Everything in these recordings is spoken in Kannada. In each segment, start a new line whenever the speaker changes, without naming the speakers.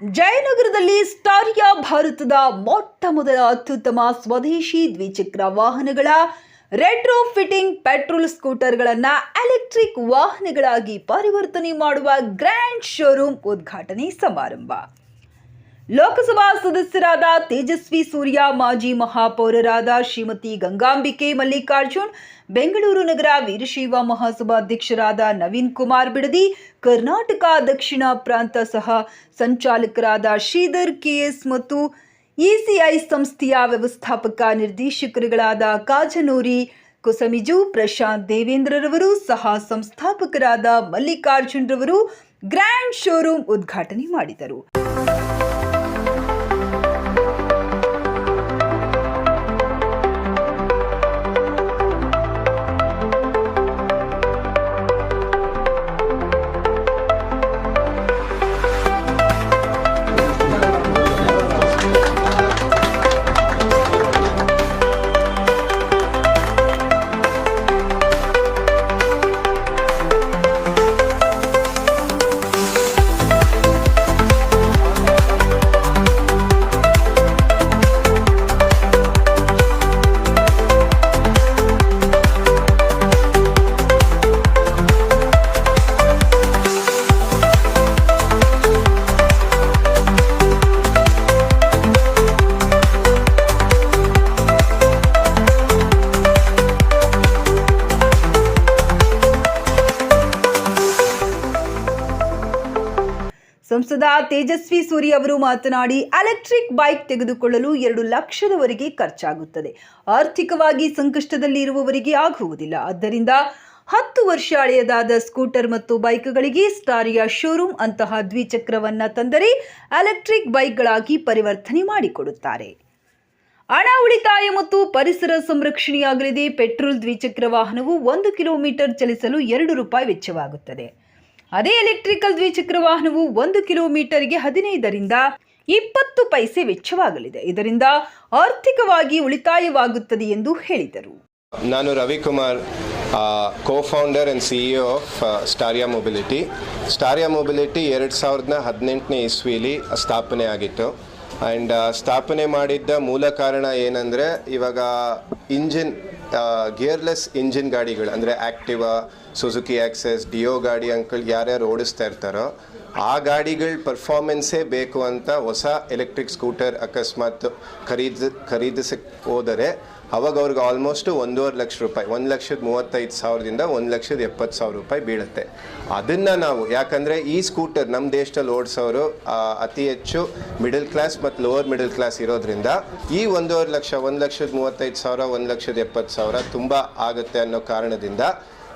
ಜಯನಗರದಲ್ಲಿ ಸ್ಟಾರಿಯಾ ಭಾರತದ ಮೊಟ್ಟ ಮೊದಲ ಅತ್ಯುತ್ತಮ ಸ್ವದೇಶಿ ದ್ವಿಚಕ್ರ ವಾಹನಗಳ ರೆಟ್ರೋ ಫಿಟ್ಟಿಂಗ್ ಪೆಟ್ರೋಲ್ ಸ್ಕೂಟರ್ಗಳನ್ನು ಎಲೆಕ್ಟ್ರಿಕ್ ವಾಹನಗಳಾಗಿ ಪರಿವರ್ತನೆ ಮಾಡುವ ಗ್ರ್ಯಾಂಡ್ ಶೋರೂಮ್ ಉದ್ಘಾಟನೆ ಸಮಾರಂಭ. ಲೋಕಸಭಾ ಸದಸ್ಯರಾದ ತೇಜಸ್ವಿ ಸೂರ್ಯ, ಮಾಜಿ ಮಹಾಪೌರರಾದ ಶ್ರೀಮತಿ ಗಂಗಾಂಬಿಕೆ ಮಲ್ಲಿಕಾರ್ಜುನ್, ಬೆಂಗಳೂರು ನಗರ ವೀರಶೈವ ಮಹಾಸಭಾಧ್ಯಕ್ಷರಾದ ನವೀನ್ ಕುಮಾರ್ ಬಿಡದಿ, ಕರ್ನಾಟಕ ದಕ್ಷಿಣ ಪ್ರಾಂತ ಸಹ ಸಂಚಾಲಕರಾದ ಶ್ರೀಧರ್ ಕೆಎಸ್ ಮತ್ತು ಇಸಿಐ ಸಂಸ್ಥೆಯ ವ್ಯವಸ್ಥಾಪಕ ನಿರ್ದೇಶಕರುಗಳಾದ ಕಾಜನೂರಿ, ಕುಸಮಿಜು, ಪ್ರಶಾಂತ್ ದೇವೇಂದ್ರರವರು ಸಹ ಸಂಸ್ಥಾಪಕರಾದ ಮಲ್ಲಿಕಾರ್ಜುನ್ ರವರು ಗ್ರ್ಯಾಂಡ್ ಶೋರೂಮ್ ಉದ್ಘಾಟನೆ ಮಾಡಿದರು. ಸಂಸದ ತೇಜಸ್ವಿ ಸೂರಿ ಅವರು ಮಾತನಾಡಿ ಎಲೆಕ್ಟ್ರಿಕ್ ಬೈಕ್ ತೆಗೆದುಕೊಳ್ಳಲು ಎರಡು ಲಕ್ಷದವರೆಗೆ ಖರ್ಚಾಗುತ್ತದೆ. ಆರ್ಥಿಕವಾಗಿ ಸಂಕಷ್ಟದಲ್ಲಿ ಇರುವವರಿಗೆ ಆಗುವುದಿಲ್ಲ. ಆದ್ದರಿಂದ ಹತ್ತು ವರ್ಷ ಹಳೆಯದಾದ ಸ್ಕೂಟರ್ ಮತ್ತು ಬೈಕ್ಗಳಿಗೆ ಸ್ಟಾರಿಯಾ ಶೋರೂಮ್ ಅಂತಹ ದ್ವಿಚಕ್ರವನ್ನ ತಂದರೆ ಎಲೆಕ್ಟ್ರಿಕ್ ಬೈಕ್ಗಳಾಗಿ ಪರಿವರ್ತನೆ ಮಾಡಿಕೊಡುತ್ತಾರೆ. ಹಣ, ಉಳಿತಾಯ ಮತ್ತು ಪರಿಸರ ಸಂರಕ್ಷಣೆಯಾಗಲಿದೆ. ಪೆಟ್ರೋಲ್ ದ್ವಿಚಕ್ರ ವಾಹನವು ಒಂದು ಕಿಲೋಮೀಟರ್ ಚಲಿಸಲು ಎರಡು ರೂಪಾಯಿ ವೆಚ್ಚವಾಗುತ್ತದೆ. ಅದೇ ಎಲೆಕ್ಟ್ರಿಕಲ್ ದ್ವಿಚಕ್ರ ವಾಹನವು ಒಂದು ಕಿಲೋಮೀಟರ್ಗೆ ಹದಿನೈದರಿಂದ ಇಪ್ಪತ್ತು ಪೈಸೆ ವೆಚ್ಚವಾಗಲಿದೆ. ಇದರಿಂದ ಆರ್ಥಿಕವಾಗಿ ಉಳಿತಾಯವಾಗುತ್ತದೆ ಎಂದು ಹೇಳಿದರು.
ನಾನು Ravikumar co founder and C E of Staria mobility Staria mobility ಎರಡು ಸಾವಿರದ ಹದಿನೆಂಟನೇ ಇಸ್ವಿಲಿ ಸ್ಥಾಪನೆ ಆಗಿತ್ತು. ಆ್ಯಂಡ್ ಸ್ಥಾಪನೆ ಮಾಡಿದ್ದ ಮೂಲ ಕಾರಣ ಏನಂದರೆ ಇವಾಗ ಇಂಜಿನ್ ಗಿಯರ್ಲೆಸ್ ಇಂಜಿನ್ ಗಾಡಿಗಳು, ಅಂದರೆ ಆ್ಯಕ್ಟಿವಾ ಸುಜುಕಿ ಆಕ್ಸೆಸ್ ಡಿಯೋ ಗಾಡಿ ಅಂಕಲ್ ಯಾರ್ಯಾರು ಓಡಿಸ್ತಾ ಇರ್ತಾರೋ ಆ ಗಾಡಿಗಳ ಪರ್ಫಾರ್ಮೆನ್ಸೇ ಬೇಕು ಅಂತ ಹೊಸ ಎಲೆಕ್ಟ್ರಿಕ್ ಸ್ಕೂಟರ್ ಅಕಸ್ಮಾತ್ ಖರೀದ ಖರೀದಿಸಕ್ಕೆ ಹೋದರೆ ಅವಾಗ ಅವ್ರಿಗೆ ಆಲ್ಮೋಸ್ಟ್ ಒಂದೂವರೆ ಲಕ್ಷ ರೂಪಾಯಿ, ಒಂದು ಲಕ್ಷದ ಮೂವತ್ತೈದು ಸಾವಿರದಿಂದ ಒಂದು ಲಕ್ಷದ ಎಪ್ಪತ್ತು ಸಾವಿರ ರೂಪಾಯಿ ಬೀಳುತ್ತೆ. ಅದನ್ನು ನಾವು, ಯಾಕಂದರೆ ಈ ಸ್ಕೂಟರ್ ನಮ್ಮ ದೇಶದಲ್ಲಿ ಓಡಿಸೋರು ಅತಿ ಹೆಚ್ಚು ಮಿಡಲ್ ಕ್ಲಾಸ್ ಮತ್ತು ಲೋವರ್ ಮಿಡಲ್ ಕ್ಲಾಸ್ ಇರೋದ್ರಿಂದ ಈ ಒಂದೂವರೆ ಲಕ್ಷ, ಒಂದು ಲಕ್ಷದ ಮೂವತ್ತೈದು ಸಾವಿರ, ಒಂದು ಲಕ್ಷದ ಎಪ್ಪತ್ತು ಸಾವಿರ ತುಂಬ ಆಗುತ್ತೆ ಅನ್ನೋ ಕಾರಣದಿಂದ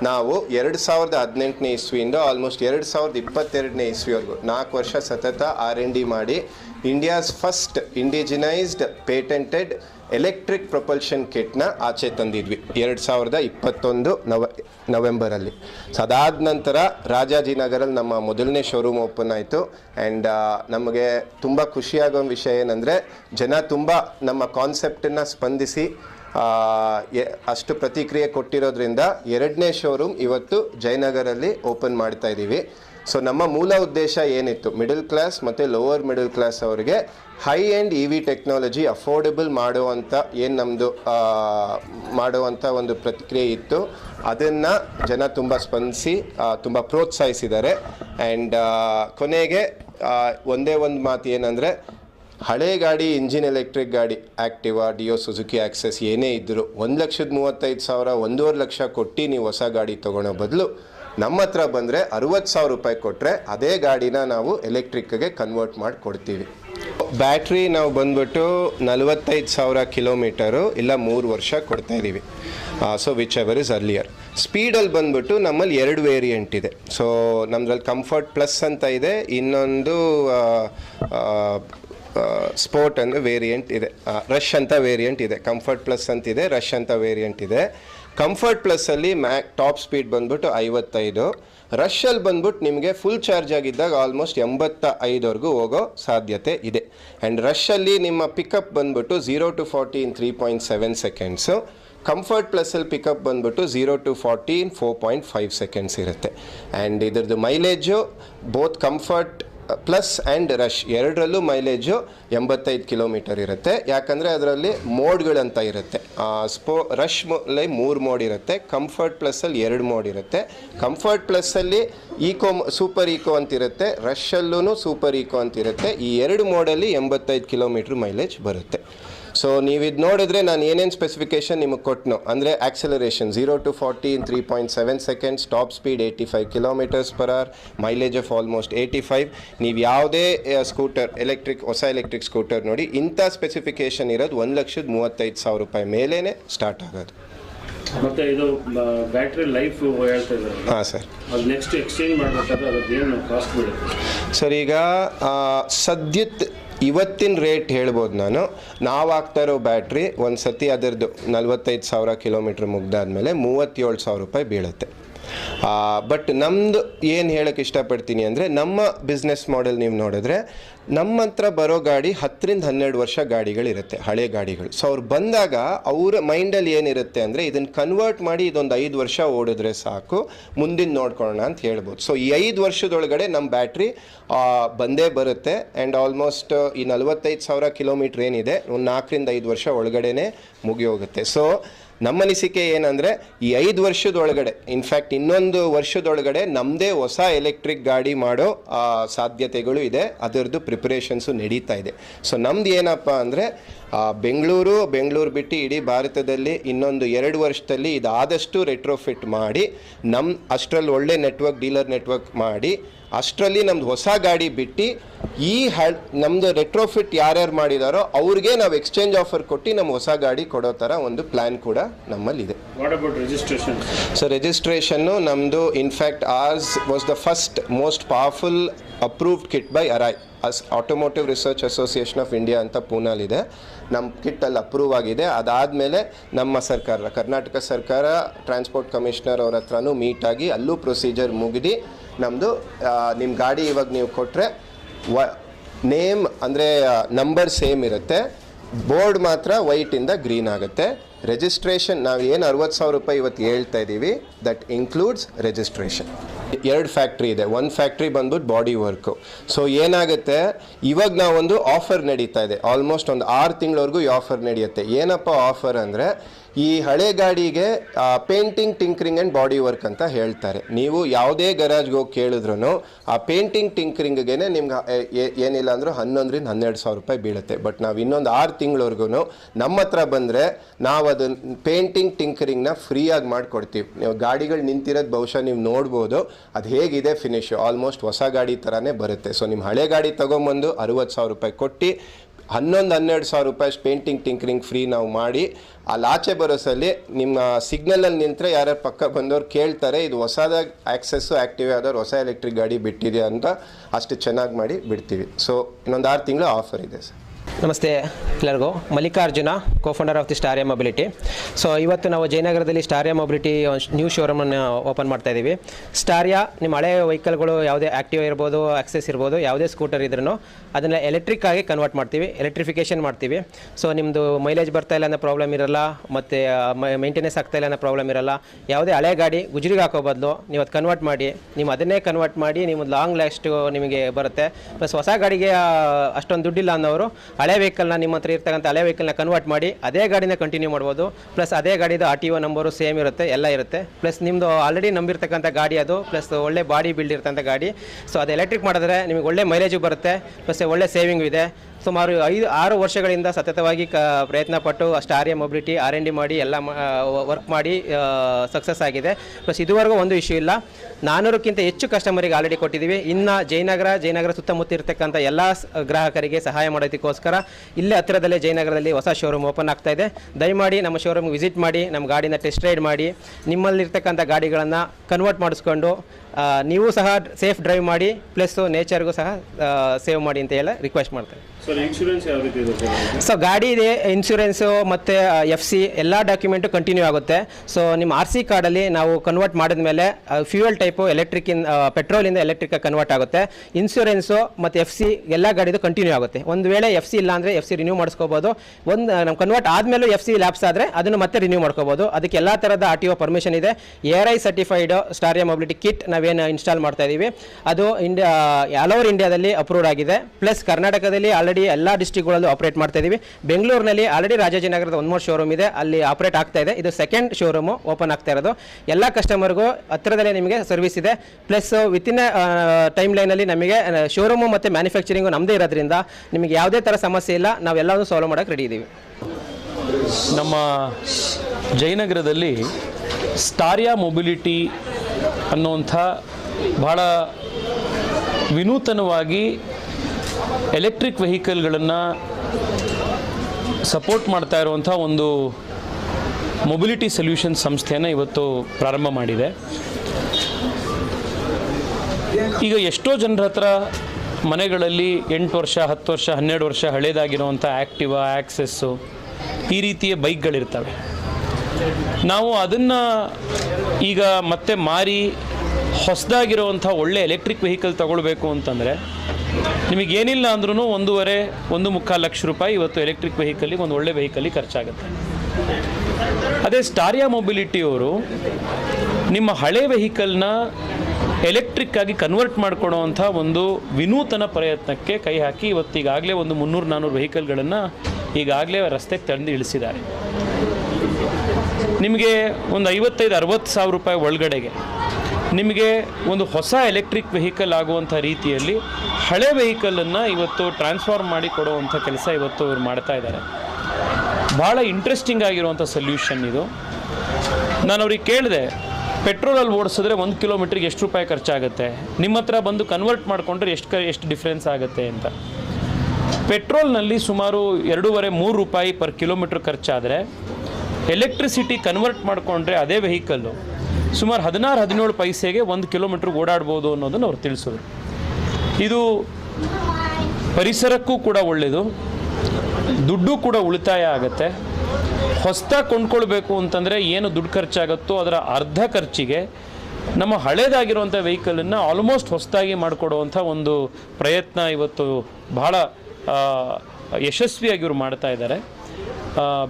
ನಾವು ಎರಡು ಸಾವಿರದ ಹದಿನೆಂಟನೇ ಇಸ್ವಿಯಿಂದ ಆಲ್ಮೋಸ್ಟ್ ಎರಡು ಸಾವಿರದ ಇಪ್ಪತ್ತೆರಡನೇ ಇಸ್ವಿವರೆಗೂ ನಾಲ್ಕು ವರ್ಷ ಸತತ ಆರ್ ಎನ್ ಡಿ ಮಾಡಿ India's first indigenised patented electric propulsion ಕಿಟ್ನ ಆಚೆ ತಂದಿದ್ವಿ. ಎರಡು ಸಾವಿರದ ಇಪ್ಪತ್ತೊಂದು ನವ, ನವೆಂಬರಲ್ಲಿ. ಸೊ ಅದಾದ ನಂತರ ರಾಜಾಜಿನಗರಲ್ಲಿ ನಮ್ಮ ಮೊದಲನೇ ಶೋರೂಮ್ ಓಪನ್ ಆಯಿತು. ಆ್ಯಂಡ್ ನಮಗೆ ತುಂಬ ಖುಷಿಯಾಗೋ ವಿಷಯ ಏನಂದರೆ ಜನ ತುಂಬ ನಮ್ಮ ಕಾನ್ಸೆಪ್ಟನ್ನು ಸ್ಪಂದಿಸಿ ಅಷ್ಟು ಪ್ರತಿಕ್ರಿಯೆ ಕೊಟ್ಟಿರೋದ್ರಿಂದ ಎರಡನೇ ಶೋರೂಮ್ ಇವತ್ತು ಜಯನಗರಲ್ಲಿ ಓಪನ್ ಮಾಡ್ತಾ ಇದ್ದೀವಿ ಸೊ ನಮ್ಮ ಮೂಲ ಉದ್ದೇಶ ಏನಿತ್ತು? ಮಿಡಲ್ ಕ್ಲಾಸ್ ಮತ್ತು ಲೋವರ್ ಮಿಡಲ್ ಕ್ಲಾಸ್ ಅವರಿಗೆ high end E V technology affordable ಮಾಡುವಂಥ ಏನು ನಮ್ಮದು ಮಾಡುವಂಥ ಒಂದು ಪ್ರತಿಕ್ರಿಯೆ ಇತ್ತು. ಅದನ್ನು ಜನ ತುಂಬ ಸ್ಪಂದಿಸಿ ತುಂಬ ಪ್ರೋತ್ಸಾಹಿಸಿದ್ದಾರೆ. ಆ್ಯಂಡ್ ಕೊನೆಗೆ ಒಂದೇ ಒಂದು ಮಾತು ಏನಂದರೆ ಹಳೆ ಗಾಡಿ, ಇಂಜಿನ್ ಎಲೆಕ್ಟ್ರಿಕ್ ಗಾಡಿ ಆ್ಯಕ್ಟಿವಾ ಡಿಯೋ, ಸುಜುಕಿ ಆಕ್ಸೆಸ್ ಏನೇ ಇದ್ದರೂ ಒಂದು ಲಕ್ಷದ ಮೂವತ್ತೈದು ಸಾವಿರ, ಒಂದೂವರೆ ಲಕ್ಷ ಕೊಟ್ಟು ನೀವು ಹೊಸ ಗಾಡಿ ತೊಗೊಳೋ ಬದಲು ನಮ್ಮ ಹತ್ರ ಬಂದರೆ ಅರುವತ್ತು ಸಾವಿರ ರೂಪಾಯಿ ಕೊಟ್ಟರೆ ಅದೇ ಗಾಡಿನ ನಾವು ಎಲೆಕ್ಟ್ರಿಕ್ಗೆ ಕನ್ವರ್ಟ್ ಮಾಡಿ ಕೊಡ್ತೀವಿ ಬ್ಯಾಟ್ರಿ ನಾವು ಬಂದ್ಬಿಟ್ಟು ನಲವತ್ತೈದು ಸಾವಿರ ಕಿಲೋಮೀಟರು ಇಲ್ಲ ಮೂರು ವರ್ಷ ಕೊಡ್ತಾ ಇದ್ದೀವಿ so whichever is earlier ಸ್ಪೀಡಲ್ಲಿ ಬಂದ್ಬಿಟ್ಟು ನಮ್ಮಲ್ಲಿ ಎರಡು ವೇರಿಯಂಟ್ ಇದೆ. ಸೊ ನಮ್ಮದ್ರಲ್ಲಿ ಕಂಫರ್ಟ್ ಪ್ಲಸ್ ಅಂತ ಇದೆ. ಇನ್ನೊಂದು ಸ್ಪೋರ್ಟ್ ಅಂದರೆ ವೇರಿಯಂಟ್ ಇದೆ. ರಶ್ ಅಂತ ವೇರಿಯಂಟ್ ಇದೆ. ಕಂಫರ್ಟ್ ಪ್ಲಸ್ ಅಂತಿದೆ ರಶ್ ಅಂತ ವೇರಿಯಂಟ್ ಇದೆ. ಕಂಫರ್ಟ್ ಪ್ಲಸ್ಸಲ್ಲಿ ಮ್ಯಾ ಟಾಪ್ ಸ್ಪೀಡ್ ಬಂದ್ಬಿಟ್ಟು ಐವತ್ತೈದು. ಅಲ್ಲಿ ಬಂದ್ಬಿಟ್ಟು ನಿಮಗೆ ಫುಲ್ ಚಾರ್ಜ್ ಆಗಿದ್ದಾಗ ಆಲ್ಮೋಸ್ಟ್ ಎಂಬತ್ತ ಐದವರೆಗೂ ಹೋಗೋ ಸಾಧ್ಯತೆ ಇದೆ. ಆ್ಯಂಡ್ ಅಲ್ಲಿ ನಿಮ್ಮ ಪಿಕಪ್ ಬಂದ್ಬಿಟ್ಟು zero to forty in three point seven seconds comfort ಪ್ಲಸ್ಸಲ್ಲಿ pickup ಬಂದ್ಬಿಟ್ಟು zero to forty in four point five seconds ಇರುತ್ತೆ. ಆ್ಯಂಡ್ ಇದರದ್ದು mileage both comfort plus and rush ಎರಡರಲ್ಲೂ ಮೈಲೇಜು ಎಂಬತ್ತೈದು ಕಿಲೋಮೀಟರ್ ಇರುತ್ತೆ. ಯಾಕಂದರೆ ಅದರಲ್ಲಿ ಮೋಡ್ಗಳಂತ ಇರುತ್ತೆ. ಸ್ಪೋ ರಶ್ ಅಲ್ಲಿ ಮೂರು ಮೋಡ್ ಇರುತ್ತೆ. ಕಂಫರ್ಟ್ ಪ್ಲಸ್ಸಲ್ಲಿ ಎರಡು ಮೋಡ್ ಇರುತ್ತೆ. ಕಂಫರ್ಟ್ ಪ್ಲಸ್ಸಲ್ಲಿ ಈಕೋ ಸೂಪರ್ ಈಕೋ ಅಂತಿರುತ್ತೆ ರಶ್ಶಲ್ಲೂ ಸೂಪರ್ ಈಕೋ ಅಂತಿರುತ್ತೆ ಈ ಎರಡು ಮೋಡಲ್ಲಿ ಎಂಬತ್ತೈದು ಕಿಲೋಮೀಟ್ರ್ ಮೈಲೇಜ್ ಬರುತ್ತೆ. ಸೊ ನೀವು ಇದು ನೋಡಿದ್ರೆ ನಾನು ಏನೇನು ಸ್ಪೆಸಿಫಿಕೇಶನ್ ನಿಮಗೆ ಕೊಟ್ಟನು ಅಂದರೆ acceleration zero to forty in three point seven seconds top speed eighty five kilometres per hour mileage of almost eighty five ನೀವು ಯಾವುದೇ ಸ್ಕೂಟರ್ ಎಲೆಕ್ಟ್ರಿಕ್ ಹೊಸ ಎಲೆಕ್ಟ್ರಿಕ್ ಸ್ಕೂಟರ್ ನೋಡಿ ಇಂಥ ಸ್ಪೆಸಿಫಿಕೇಶನ್ ಇರೋದು ಒಂದು ಲಕ್ಷದ ಮೂವತ್ತೈದು ಸಾವಿರ ರೂಪಾಯಿ ಮೇಲೇ ಸ್ಟಾರ್ಟ್ ಆಗೋದು.
ಮತ್ತೆ ಇದು ಬ್ಯಾಟ್ರಿ ಲೈಫ್ ಹೇಳ್ತಾ ಇದ್ದಾರೆ.
ಹಾಂ ಸರ್
ಅದು ನೆಕ್ಸ್ಟ್ ಎಕ್ಸ್ಚೇಂಜ್ ಮಾಡಬೇಕಾದ್ರೆ ಅದ್ರದ್ದು ಏನು ಕಾಸ್ಟ್ ಬೀಳುತ್ತೆ?
ಸರ್ ಈಗ ಸದ್ಯದ ಇವತ್ತಿನ ರೇಟ್ ಹೇಳ್ಬೋದು ನಾನು. ನಾವು ಹಾಕ್ತಾ ಇರೋ ಬ್ಯಾಟ್ರಿ ಒಂದು ಸತಿ ಅದರದ್ದು ನಲ್ವತ್ತೈದು ಸಾವಿರ ಕಿಲೋಮೀಟ್ರ್ ಮುಗ್ದಾದ್ಮೇಲೆ ಮೂವತ್ತೇಳು ಸಾವಿರ ರೂಪಾಯಿ ಬೀಳುತ್ತೆ. ಬಟ್ ನಮ್ಮದು ಏನು ಹೇಳಕ್ಕೆ ಇಷ್ಟಪಡ್ತೀನಿ ಅಂದರೆ ನಮ್ಮ ಬಿಸ್ನೆಸ್ ಮಾಡೆಲ್ ನೀವು ನೋಡಿದ್ರೆ ನಮ್ಮ ಹತ್ರ ಬರೋ ಗಾಡಿ ಹತ್ತರಿಂದ ಹನ್ನೆರಡು ವರ್ಷ ಗಾಡಿಗಳಿರುತ್ತೆ, ಹಳೆ ಗಾಡಿಗಳು. ಸೊ ಅವ್ರು ಬಂದಾಗ ಅವರ ಮೈಂಡಲ್ಲಿ ಏನಿರುತ್ತೆ ಅಂದರೆ ಇದನ್ನು ಕನ್ವರ್ಟ್ ಮಾಡಿ ಇದೊಂದು ಐದು ವರ್ಷ ಓಡಿದ್ರೆ ಸಾಕು, ಮುಂದಿನ ನೋಡ್ಕೊಳ್ಳೋಣ ಅಂತ ಹೇಳ್ಬೋದು. ಸೊ ಈ ಐದು ವರ್ಷದೊಳಗಡೆ ನಮ್ಮ ಬ್ಯಾಟ್ರಿ ಬಂದೇ ಬರುತ್ತೆ ಆ್ಯಂಡ್ ಆಲ್ಮೋಸ್ಟ್ ಈ ನಲವತ್ತೈದು ಸಾವಿರ ಕಿಲೋಮೀಟ್ರ್ ಏನಿದೆ, ಒಂದು ನಾಲ್ಕರಿಂದ ಐದು ವರ್ಷ ಒಳಗಡೆ ಮುಗಿ ಹೋಗುತ್ತೆ ಸೊ ನಮ್ಮ ಅನಿಸಿಕೆ ಏನಂದರೆ, ಈ ಐದು ವರ್ಷದೊಳಗಡೆ ಇನ್ಫ್ಯಾಕ್ಟ್ ಇನ್ನೊಂದು ವರ್ಷದೊಳಗಡೆ ನಮ್ಮದೇ ಹೊಸ ಎಲೆಕ್ಟ್ರಿಕ್ ಗಾಡಿ ಮಾಡೋ ಸಾಧ್ಯತೆಗಳು ಇದೆ. ಅದರದ್ದು ಪ್ರಿಪರೇಷನ್ಸು ನಡೀತಾ ಇದೆ. ಸೊ ನಮ್ದು ಏನಪ್ಪ ಅಂದರೆ ಬೆಂಗಳೂರು ಬೆಂಗಳೂರು ಬಿಟ್ಟು ಇಡೀ ಭಾರತದಲ್ಲಿ ಇನ್ನೊಂದು ಎರಡು ವರ್ಷದಲ್ಲಿ ಇದಾದಷ್ಟು ರೆಟ್ರೋಫಿಟ್ ಮಾಡಿ ನಮ್ಮ ಅಷ್ಟರಲ್ಲಿ ಒಳ್ಳೆ ನೆಟ್ವರ್ಕ್ ಡೀಲರ್ ನೆಟ್ವರ್ಕ್ ಮಾಡಿ ಅಷ್ಟರಲ್ಲಿ ನಮ್ದು ಹೊಸ ಗಾಡಿ ಬಿಟ್ಟು ಈ ಹಳ್ ನಮ್ಮದು ರೆಟ್ರೋಫಿಟ್ ಯಾರ್ಯಾರು ಮಾಡಿದಾರೋ ಅವ್ರಿಗೆ ನಾವು ಎಕ್ಸ್ಚೇಂಜ್ ಆಫರ್ ಕೊಟ್ಟು ನಮ್ಮ ಹೊಸ ಗಾಡಿ ಕೊಡೋ ಥರ ಒಂದು ಪ್ಲ್ಯಾನ್ ಕೂಡ ನಮ್ಮಲ್ಲಿದೆ.
ರಿಜಿಸ್ಟ್ರೇಷನ್
ಸೊ ರಿಜಿಸ್ಟ್ರೇಷನ್ನು ನಮ್ಮದು in fact ours was the first most powerful approved kit by ARAI as automotive research association of India ಅಂತ ಪೂನಾಲಿದೆ ನಮ್ಮ ಕಿಟ್ಟಲ್ಲಿ ಅಪ್ರೂವ್ ಆಗಿದೆ. ಅದಾದಮೇಲೆ ನಮ್ಮ ಸರ್ಕಾರ, ಕರ್ನಾಟಕ ಸರ್ಕಾರ ಟ್ರಾನ್ಸ್ಪೋರ್ಟ್ ಕಮಿಷನರ್ ಅವ್ರ ಹತ್ರನೂ ಮೀಟ್ ಆಗಿ ಅಲ್ಲೂ ಪ್ರೊಸೀಜರ್ ಮುಗಿದು ನಮ್ಮದು ನಿಮ್ಮ ಗಾಡಿ ಇವಾಗ ನೀವು ಕೊಟ್ಟರೆ ವ ನೇಮ್ ಅಂದರೆ ನಂಬರ್ ಸೇಮ್ ಇರುತ್ತೆ. ಬೋರ್ಡ್ ಮಾತ್ರ ವೈಟಿಂದ ಗ್ರೀನ್ ಆಗುತ್ತೆ. ರಿಜಿಸ್ಟ್ರೇಷನ್ ನಾವು ಏನು ಅರವತ್ತು ಸಾವಿರ ರೂಪಾಯಿ ಇವತ್ತು ಹೇಳ್ತಾ ಇದ್ದೀವಿ ದಟ್ ಇನ್ಕ್ಲೂಡ್ಸ್ ರಿಜಿಸ್ಟ್ರೇಷನ್ ಎರಡು ಫ್ಯಾಕ್ಟ್ರಿ ಇದೆ. ಒಂದು ಫ್ಯಾಕ್ಟ್ರಿ ಬಂದ್ಬಿಟ್ಟು ಬಾಡಿ ವರ್ಕು. ಸೊ ಏನಾಗುತ್ತೆ? ಇವಾಗ ನಾವೊಂದು ಆಫರ್ ನಡೀತಾ ಇದೆ. ಆಲ್ಮೋಸ್ಟ್ ಒಂದು ಆರು ತಿಂಗಳವರೆಗೂ ಈ ಆಫರ್ ನಡೆಯುತ್ತೆ. ಏನಪ್ಪ ಆಫರ್ ಅಂದರೆ ಈ ಹಳೆ ಗಾಡಿಗೆ painting tinkering and body work ಅಂತ ಹೇಳ್ತಾರೆ. ನೀವು ಯಾವುದೇ ಗರಾಜ್ಗೆ ಹೋಗಿ ಕೇಳಿದ್ರು ಆ ಪೇಂಟಿಂಗ್ ಟಿಂಕ್ರಿಂಗ್ಗೆ ನಿಮ್ಗೆ ಏನಿಲ್ಲ ಅಂದರೂ ಹನ್ನೊಂದರಿಂದ ಹನ್ನೆರಡು ಸಾವಿರ ರೂಪಾಯಿ ಬೀಳುತ್ತೆ. ಬಟ್ ನಾವು ಇನ್ನೊಂದು ಆರು ತಿಂಗಳವರೆಗೂ ನಮ್ಮ ಹತ್ರ ಬಂದರೆ ನಾವು ಅದನ್ನು ಪೇಂಟಿಂಗ್ ಟಿಂಕರಿಂಗ್ನ ಫ್ರೀಯಾಗಿ ಮಾಡಿಕೊಡ್ತೀವಿ. ನೀವು ಗಾಡಿಗಳು ನಿಂತಿರೋದು ಬಹುಶಃ ನೀವು ನೋಡ್ಬೋದು. ಅದು ಹೇಗಿದೆ ಫಿನಿಶು ಆಲ್ಮೋಸ್ಟ್ ಹೊಸ ಗಾಡಿ ಥರನೇ ಬರುತ್ತೆ. ಸೊ ನಿಮ್ಮ ಹಳೆ ಗಾಡಿ ತೊಗೊಂಬಂದು ಅರುವತ್ತು ಸಾವಿರ ರೂಪಾಯಿ ಕೊಟ್ಟು ಹನ್ನೊಂದು, ಹನ್ನೆರಡು ಸಾವಿರ ರೂಪಾಯಿ ಪೇಂಟಿಂಗ್ ಟಿಂಕರಿಂಗ್ ಫ್ರೀ ನಾವು ಮಾಡಿ, ಅಲ್ಲಿ ಆಚೆ ಬರೋಸಲ್ಲಿ ನಿಮ್ಮ ಸಿಗ್ನಲಲ್ಲಿ ನಿಂತರೆ ಯಾರ್ಯಾರು ಪಕ್ಕ ಬಂದವ್ರು ಕೇಳ್ತಾರೆ, ಇದು ಹೊಸದಾಗಿ ಆ್ಯಕ್ಸಸ್ಸು ಆ್ಯಕ್ಟಿವ್ ಆದವ್ರು ಹೊಸ ಎಲೆಕ್ಟ್ರಿಕ್ ಗಾಡಿ ಬಿಟ್ಟಿದೆ ಅಂತ ಅಷ್ಟು ಚೆನ್ನಾಗಿ ಮಾಡಿ ಬಿಡ್ತೀವಿ. ಸೊ ಇನ್ನೊಂದು ಆರು ತಿಂಗಳು ಆಫರ್ ಇದೆ ಸರ್.
ನಮಸ್ತೆ ಎಲ್ಲರಿಗೂ. Mallikarjuna cofounder of the Staria mobility so ಇವತ್ತು ನಾವು ಜಯನಗರದಲ್ಲಿ ಸ್ಟಾರ್ಯ ಮೊಬಿಲಿಟಿ ನ್ಯೂ ಶೋರೂಮನ್ನು ಓಪನ್ ಮಾಡ್ತಾ ಇದ್ದೀವಿ ಸ್ಟಾರ್ಯ ನಿಮ್ಮ ಹಳೆಯ ವೆಹಿಕಲ್ಗಳು ಯಾವುದೇ ಆ್ಯಕ್ಟಿವ್ ಇರ್ಬೋದು ಆಕ್ಸೆಸ್ ಇರ್ಬೋದು, ಯಾವುದೇ ಸ್ಕೂಟರ್ ಇದ್ರೂ ಅದನ್ನು ಎಲೆಕ್ಟ್ರಿಕ್ ಆಗಿ ಕನ್ವರ್ಟ್ ಮಾಡ್ತೀವಿ ಎಲೆಕ್ಟ್ರಿಫಿಕೇಷನ್ ಮಾಡ್ತೀವಿ. ಸೊ ನಿಮ್ಮದು ಮೈಲೇಜ್ ಬರ್ತಾ ಇಲ್ಲ ಅನ್ನೋ ಪ್ರಾಬ್ಲಮ್ ಇರಲ್ಲ, ಮತ್ತು ಮೇಂಟೆನೆನ್ಸ್ ಆಗ್ತಾ ಇಲ್ಲ ಅನ್ನೋ ಪ್ರಾಬ್ಲಮ್ ಇರಲ್ಲ. ಯಾವುದೇ ಹಳೆ ಗಾಡಿ ಗುಜರಿಗೆ ಹಾಕೋ ಬದಲು ನೀವು ಅದು ಕನ್ವರ್ಟ್ ಮಾಡಿ, ನೀವು ಅದನ್ನೇ ಕನ್ವರ್ಟ್ ಮಾಡಿ ನೀವು ಲಾಂಗ್ ಲಾಸ್ಟು ನಿಮಗೆ ಬರುತ್ತೆ. ಪ್ಲಸ್ ಹೊಸ ಗಾಡಿಗೆ ಅಷ್ಟೊಂದು ದುಡ್ಡಿಲ್ಲ ಅನ್ನೋರು ಹಳೆ ವೆಹಿಕಲ್ನ ನಿಮ್ಮ ಹತ್ರ ಇರ್ತಕ್ಕಂಥ ಹಳೆ ವೆಹಿಕಲ್ನ ಕನ್ವರ್ಟ್ ಮಾಡಿ ಅದೇ ಗಾಡಿನ ಕಂಟಿನ್ಯೂ ಮಾಡ್ಬೋದು. ಪ್ಲಸ್ ಅದೇ ಗಾಡಿದು R T O number same ಇರುತ್ತೆ, ಎಲ್ಲ ಇರುತ್ತೆ. ಪ್ಲಸ್ ನಿಮ್ಮದು ಆಲ್ರೆಡಿ ನಂಬಿರ್ತಕ್ಕಂಥ ಗಾಡಿ ಅದು ಪ್ಲಸ್ ಒಳ್ಳೆ ಬಾಡಿ ಬಿಲ್ಡ್ ಇರ್ತಕ್ಕಂಥ ಗಾಡಿ. ಸೊ ಅದು ಎಲೆಕ್ಟ್ರಿಕ್ ಮಾಡಿದ್ರೆ ನಿಮಗೆ ಒಳ್ಳೆ ಮೈಲೇಜು ಬರುತ್ತೆ ಪ್ಲಸ್ ಒಳ್ಳೆ ಸೇವಿಂಗು ಇದೆ. ಸುಮಾರು ಐದು, ಆರು ವರ್ಷಗಳಿಂದ ಸತತವಾಗಿ ಕ ಪ್ರಯತ್ನ ಪಟ್ಟು Staria mobility R N D ಮಾಡಿ ಎಲ್ಲ ವರ್ಕ್ ಮಾಡಿ ಸಕ್ಸಸ್ ಆಗಿದೆ. ಪ್ಲಸ್ ಇದುವರೆಗೂ ಒಂದು ಇಶ್ಯೂ ಇಲ್ಲ. ನಾನ್ನೂರಕ್ಕಿಂತ ಹೆಚ್ಚು ಕಸ್ಟಮರಿಗೆ ಆಲ್ರೆಡಿ ಕೊಟ್ಟಿದ್ದೀವಿ ಇನ್ನು ಜಯನಗರ ಜಯನಗರ ಸುತ್ತಮುತ್ತ ಇರತಕ್ಕಂಥ ಎಲ್ಲ ಗ್ರಾಹಕರಿಗೆ ಸಹಾಯ ಮಾಡೋದಕ್ಕೋಸ್ಕರ ಇಲ್ಲೇ ಹತ್ತಿರದಲ್ಲೇ ಜಯನಗರದಲ್ಲಿ ಹೊಸ ಶೋರೂಮ್ ಓಪನ್ ಆಗ್ತಾ ಇದೆ. ದಯಮಾಡಿ ನಮ್ಮ ಶೋರೂಮ್ಗೆ ವಿಸಿಟ್ ಮಾಡಿ ನಮ್ಮ ಗಾಡಿನ ಟೆಸ್ಟ್ ರೈಡ್ ಮಾಡಿ, ನಿಮ್ಮಲ್ಲಿರ್ತಕ್ಕಂಥ ಗಾಡಿಗಳನ್ನು ಕನ್ವರ್ಟ್ ಮಾಡಿಸ್ಕೊಂಡು ನೀವು ಸಹ ಸೇಫ್ ಡ್ರೈವ್ ಮಾಡಿ ಪ್ಲಸ್ ನೇಚರ್ಗೂ ಸಹ ಸೇವ್ ಮಾಡಿ ಅಂತ ಹೇಳಿ ರಿಕ್ವೆಸ್ಟ್
ಸರ್
ಸೊ ಗಾಡಿ ಇದೆ ಇನ್ಶೂರೆನ್ಸು ಮತ್ತು ಎಫ್ ಸಿ ಎಲ್ಲ ಡಾಕ್ಯುಮೆಂಟು ಕಂಟಿನ್ಯೂ ಆಗುತ್ತೆ. ಸೊ ನಿಮ್ಮ ಆರ್ ಸಿ ಕಾರ್ಡಲ್ಲಿ ನಾವು ಕನ್ವರ್ಟ್ ಮಾಡಿದ ಮೇಲೆ ಫ್ಯೂಯಲ್ ಟೈಪು ಎಲೆಕ್ಟ್ರಿಕ್ ಇನ್ ಪೆಟ್ರೋಲಿಂದ ಎಲೆಕ್ಟ್ರಿಕ್ ಕನ್ವರ್ಟ್ ಆಗುತ್ತೆ. ಇನ್ಶೂರೆನ್ಸು ಮತ್ತು ಎಫ್ ಸಿ ಎಲ್ಲ ಗಾಡಿದು ಕಂಟಿನ್ಯೂ ಆಗುತ್ತೆ. ಒಂದು ವೇಳೆ ಎಫ್ ಸಿ ಇಲ್ಲ ಅಂದರೆ ಎಫ್ ಸಿ ರಿನ್ಯೂ ಮಾಡಿಸ್ಕೋಬೋದು. ಒಂದು ನಮ್ಮ ಕನ್ವರ್ಟ್ ಆದಮೇಲೂ ಎಫ್ ಸಿ ಲ್ಯಾಪ್ಸ್ ಆದರೆ ಅದನ್ನು ಮತ್ತೆ ರಿನ್ಯೂ ಮಾಡ್ಕೋಬೋದು. ಅದಕ್ಕೆ ಎಲ್ಲ ಥರದ ಆರ್ ಟಿ ಒ ಪರ್ಮಿಷನ್ ಇದೆ. ARAI certified Staria mobility kit ನಾವು ನಾವೇನು ಇನ್ಸ್ಟಾಲ್ ಮಾಡ್ತಾ ಇದ್ದೀವಿ ಅದು ಇಂಡಿಯಾ ಆಲ್ ಓವರ್ ಇಂಡಿಯಾದಲ್ಲಿ ಅಪ್ರೂವ್ಡ್ ಆಗಿದೆ. ಪ್ಲಸ್ ಕರ್ನಾಟಕದಲ್ಲಿ ಆಲ್ರೆಡಿ ಎಲ್ಲ ಡಿಸ್ಟಿಕ್ಗಳಲ್ಲೂ ಆಪರೇಟ್ ಮಾಡ್ತಾ ಇದ್ದೀವಿ ಬೆಂಗಳೂರಿನಲ್ಲಿ ಆಲ್ರೆಡಿ ರಾಜಾಜಿನಗರದ ಒಂದು ಮೂರು ಶೋರೂಮ್ ಇದೆ. ಅಲ್ಲಿ ಆಪರೇಟ್ ಆಗ್ತಾ ಇದೆ. ಇದು ಸೆಕೆಂಡ್ ಶೋರೂಮು ಓಪನ್ ಆಗ್ತಾ ಇರೋದು. ಎಲ್ಲ ಕಸ್ಟಮರ್ಗೂ ಹತ್ತಿರದಲ್ಲೇ ನಿಮಗೆ ಸರ್ವಿಸ್ ಇದೆ. ಪ್ಲಸ್ ವಿತಿನ್ ಟೈಮ್ ಲೈನಲ್ಲಿ ನಮಗೆ ಶೋರೂಮು ಮತ್ತು ಮ್ಯಾನುಫ್ಯಾಕ್ಚರಿಂಗು ನಮ್ಮದೇ ಇರೋದ್ರಿಂದ ನಿಮಗೆ ಯಾವುದೇ ಥರ ಸಮಸ್ಯೆ ಇಲ್ಲ. ನಾವೆಲ್ಲವೂ ಸಾಲ್ವ್ ಮಾಡೋಕ್ಕೆ ರೆಡಿ ಇದ್ದೀವಿ
ನಮ್ಮ ಜಯನಗರದಲ್ಲಿ ಸ್ಟಾರಿಯಾ ಮೊಬಿಲಿಟಿ ಅನ್ನುವಂಥ ಬಹಳ ವಿನೂತನವಾಗಿ ಎಲೆಕ್ಟ್ರಿಕ್ ವೆಹಿಕಲ್ಗಳನ್ನು ಸಪೋರ್ಟ್ ಮಾಡ್ತಾ ಇರುವಂಥ ಒಂದು ಮೊಬಿಲಿಟಿ ಸೊಲ್ಯೂಷನ್ ಸಂಸ್ಥೆಯನ್ನು ಇವತ್ತು ಪ್ರಾರಂಭ ಮಾಡಿದೆ. ಈಗ ಎಷ್ಟೋ ಜನರ ಹತ್ರ ಮನೆಗಳಲ್ಲಿ ಎಂಟು ವರ್ಷ, ಹತ್ತು ವರ್ಷ, ಹನ್ನೆರಡು ವರ್ಷ ಹಳೇದಾಗಿರುವಂಥ ಆ್ಯಕ್ಟಿವಾ ಆ್ಯಕ್ಸೆಸ್ಸು ಈ ರೀತಿಯ ಬೈಕ್ಗಳಿರ್ತವೆ. ನಾವು ಅದನ್ನು ಈಗ ಮತ್ತೆ ಮಾರಿ ಹೊಸದಾಗಿರುವಂಥ ಒಳ್ಳೆ ಎಲೆಕ್ಟ್ರಿಕ್ ವೆಹಿಕಲ್ ತಗೊಳ್ಬೇಕು ಅಂತಂದರೆ ನಿಮಗೇನಿಲ್ಲ ಅಂದ್ರೂ ಒಂದೂವರೆ, ಒಂದು ಮುಕ್ಕಾಲು ಲಕ್ಷ ರೂಪಾಯಿ ಇವತ್ತು ಎಲೆಕ್ಟ್ರಿಕ್ ವೆಹಿಕಲಿಗೆ, ಒಂದು ಒಳ್ಳೆ ವೆಹಿಕಲಿಗೆ ಖರ್ಚಾಗುತ್ತೆ. ಅದೇ ಸ್ಟಾರಿಯಾ ಮೊಬಿಲಿಟಿಯವರು ನಿಮ್ಮ ಹಳೆ ವೆಹಿಕಲ್ನ ಎಲೆಕ್ಟ್ರಿಕ್ ಆಗಿ ಕನ್ವರ್ಟ್ ಮಾಡಿಕೊಡುವಂಥ ಒಂದು ವಿನೂತನ ಪ್ರಯತ್ನಕ್ಕೆ ಕೈ ಹಾಕಿ ಇವತ್ತೀಗಾಗಲೇ ಒಂದು ಮುನ್ನೂರು ನಾನ್ನೂರು ವೆಹಿಕಲ್ಗಳನ್ನು ಈಗಾಗಲೇ ರಸ್ತೆಗೆ ತಂದು ಇಳಿಸಿದ್ದಾರೆ. ನಿಮಗೆ ಒಂದು ಐವತ್ತೈದು, ಅರವತ್ತು ಸಾವಿರ ರೂಪಾಯಿ ಒಳಗಡೆಗೆ ನಿಮಗೆ ಒಂದು ಹೊಸ ಎಲೆಕ್ಟ್ರಿಕ್ ವೆಹಿಕಲ್ ಆಗುವಂಥ ರೀತಿಯಲ್ಲಿ ಹಳೆ ವೆಹಿಕಲನ್ನು ಇವತ್ತು ಟ್ರಾನ್ಸ್ಫಾರ್ಮ್ ಮಾಡಿ ಕೊಡುವಂಥ ಕೆಲಸ ಇವತ್ತು ಇವ್ರು ಮಾಡ್ತಾ ಇದ್ದಾರೆ. ಭಾಳ ಇಂಟ್ರೆಸ್ಟಿಂಗ್ ಆಗಿರುವಂಥ ಸೊಲ್ಯೂಷನ್ ಇದು. ನಾನು ಅವ್ರಿಗೆ ಕೇಳಿದೆ ಪೆಟ್ರೋಲಲ್ಲಿ ಓಡಿಸಿದ್ರೆ ಒಂದು ಕಿಲೋಮೀಟ್ರಿಗೆ ಎಷ್ಟು ರೂಪಾಯಿ ಖರ್ಚಾಗುತ್ತೆ? ನಿಮ್ಮ ಹತ್ರ ಬಂದು ಕನ್ವರ್ಟ್ ಮಾಡಿಕೊಂಡ್ರೆ ಎಷ್ಟು ಕ, ಎಷ್ಟು ಡಿಫ್ರೆನ್ಸ್ ಆಗುತ್ತೆ ಅಂತ. ಪೆಟ್ರೋಲ್ನಲ್ಲಿ ಸುಮಾರು ಎರಡೂವರೆ, ಮೂರು ರೂಪಾಯಿ ಪರ್ ಕಿಲೋಮೀಟ್ರ್ ಖರ್ಚಾದರೆ ಎಲೆಕ್ಟ್ರಿಸಿಟಿ ಕನ್ವರ್ಟ್ ಮಾಡಿಕೊಂಡ್ರೆ ಅದೇ ವೆಹಿಕಲ್ಲು ಸುಮಾರು ಹದಿನಾರು, ಹದಿನೇಳು ಪೈಸೆಗೆ ಒಂದು ಕಿಲೋಮೀಟ್ರ್ ಓಡಾಡ್ಬೋದು ಅನ್ನೋದನ್ನು ಅವ್ರು ತಿಳಿಸೋದು ಇದು ಪರಿಸರಕ್ಕೂ ಕೂಡ ಒಳ್ಳೆಯದು ದುಡ್ಡು ಕೂಡ ಉಳಿತಾಯ ಆಗುತ್ತೆ. ಹೊಸ್ತಾಗಿ ಕೊಂಡ್ಕೊಳ್ಬೇಕು ಅಂತಂದರೆ ಏನು ದುಡ್ಡು ಖರ್ಚಾಗುತ್ತೋ ಅದರ ಅರ್ಧ ಖರ್ಚಿಗೆ ನಮ್ಮ ಹಳೇದಾಗಿರುವಂಥ ವೆಹಿಕಲನ್ನು ಆಲ್ಮೋಸ್ಟ್ ಹೊಸದಾಗಿ ಮಾಡಿಕೊಡುವಂಥ ಒಂದು ಪ್ರಯತ್ನ ಇವತ್ತು ಬಹಳ ಯಶಸ್ವಿಯಾಗಿ ಇವರು ಮಾಡ್ತಾ ಇದ್ದಾರೆ.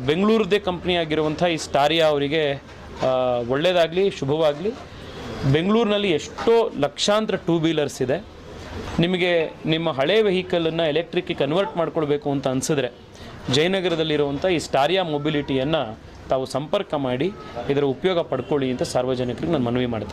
ಬೆಂಗಳೂರದೇ ಕಂಪ್ನಿ ಆಗಿರುವಂಥ ಈ ಸ್ಟಾರಿಯಾ ಅವರಿಗೆ ಒಳ್ಳೆಯದಾಗಲಿ ಶುಭವಾಗಲಿ ಬೆಂಗಳೂರಿನಲ್ಲಿ ಎಷ್ಟೋ ಲಕ್ಷಾಂತರ ಟೂ ವೀಲರ್ಸ್ ಇದೆ ನಿಮಗೆ ನಿಮ್ಮ ಹಳೆ ವೆಹಿಕಲನ್ನು ಎಲೆಕ್ಟ್ರಿಕ್ಗೆ ಕನ್ವರ್ಟ್ ಮಾಡ್ಕೊಳ್ಬೇಕು ಅಂತ ಅನಿಸಿದ್ರೆ, ಜಯನಗರದಲ್ಲಿರುವಂಥ ಈ ಸ್ಟಾರಿಯಾ ಮೊಬಿಲಿಟಿಯನ್ನು ತಾವು ಸಂಪರ್ಕ ಮಾಡಿ, ಇದರ ಉಪಯೋಗ ಪಡ್ಕೊಳ್ಳಿ ಅಂತ ಸಾರ್ವಜನಿಕರಿಗೆ ನಾನು ಮನವಿ ಮಾಡ್ತಾ.